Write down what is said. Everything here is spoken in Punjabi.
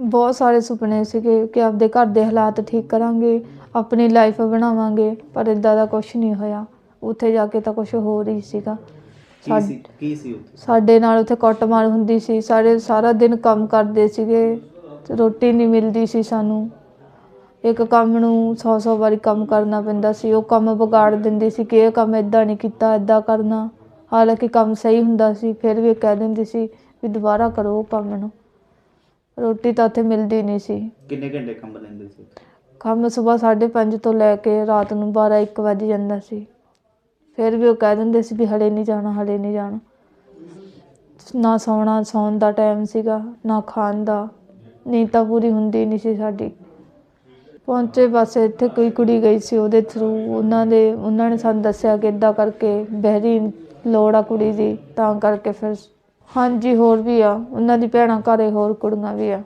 ਬਹੁਤ ਸਾਰੇ ਸੁਪਨੇ ਸੀਗੇ ਕਿ ਆਪਦੇ ਘਰ ਦੇ ਹਾਲਾਤ ਠੀਕ ਕਰਾਂਗੇ ਆਪਣੀ ਲਾਈਫ ਬਣਾਵਾਂਗੇ ਪਰ ਇਦਾਂ ਦਾ ਕੁਝ ਨਹੀਂ ਹੋਇਆ। ਉੱਥੇ ਜਾ ਕੇ ਤਾਂ ਕੁਝ ਹੋਰ ਹੀ ਸੀਗਾ। ਕੀ ਸਾਡ- ਸੀ? ਕੀ ਸੀ ਉੱਥੇ? ਸਾਡੇ ਨਾਲ ਉੱਥੇ ਕੁੱਟਮਾਰ ਹੁੰਦੀ ਸੀ। ਸਾਰੇ ਸਾਰਾ ਦਿਨ ਕੰਮ ਕਰਦੇ ਸੀਗੇ। ਰੋਟੀ ਨਹੀਂ ਮਿਲਦੀ ਸੀ ਸਾਨੂੰ। ਇੱਕ ਕੰਮ ਨੂੰ 100-100 ਵਾਰੀ ਕੰਮ ਕਰਨਾ ਪੈਂਦਾ ਸੀ। ਉਹ ਕੰਮ ਵਿਗਾੜ ਦਿੰਦੀ ਸੀ ਕਿ ਇਹ ਕੰਮ ਇਦਾਂ ਨਹੀਂ ਕੀਤਾ ਇਦਾਂ ਕਰਨਾ। ਹਾਲਾਂਕਿ ਕੰਮ ਸਹੀ ਹੁੰਦਾ ਸੀ ਫਿਰ ਵੀ ਇਹ ਕਹਿ ਦਿੰਦੀ ਸੀ ਵੀ ਦੁਬਾਰਾ ਕਰੋ ਉਹ ਕੰਮ ਨੂੰ। ਰੋਟੀ ਤਾਂ ਉੱਥੇ ਮਿਲਦੀ ਨਹੀਂ ਸੀ। ਕਿੰਨੇ ਘੰਟੇ ਕੰਮ ਲੈਂਦੇ ਸੀ ਕੰਮ ਸਵੇਰ 5:30 ਤੋਂ ਲੈ ਕੇ ਰਾਤ ਨੂੰ 12-1 ਵਜ ਜਾਂਦਾ ਸੀ। ਫਿਰ ਵੀ ਉਹ ਕਹਿ ਦਿੰਦੇ ਸੀ ਵੀ ਹਲੇ ਨਹੀਂ ਜਾਣਾ ਹਲੇ ਨਹੀਂ ਜਾਣਾ। ਨਾ ਸੌਣਾ ਸੌਣ ਦਾ ਟਾਈਮ ਸੀਗਾ ਨਾ ਖਾਣ ਦਾ। ਨੀਂਦ ਤਾਂ ਪੂਰੀ ਹੁੰਦੀ ਨਹੀਂ ਸੀ ਸਾਡੀ। ਪਹੁੰਚੇ ਬਸ ਇੱਥੇ ਕੋਈ ਕੁੜੀ ਗਈ ਸੀ ਉਹਦੇ ਥਰੂ ਉਹਨਾਂ ਦੇ ਉਹਨਾਂ ਨੇ ਸਾਨੂੰ ਦੱਸਿਆ ਕਿ ਇਦਾਂ ਕਰਕੇ ਬਹਿਰੀ ਲੋੜ ਆ ਕੁੜੀ ਦੀ। ਤਾਂ ਕਰਕੇ ਫਿਰ ਹਾਂਜੀ ਹੋਰ ਵੀ ਆ। ਉਹਨਾਂ ਦੀ ਭੈਣਾਂ ਘਰੇ ਹੋਰ ਕੁੜੀਆਂ ਵੀ ਆ।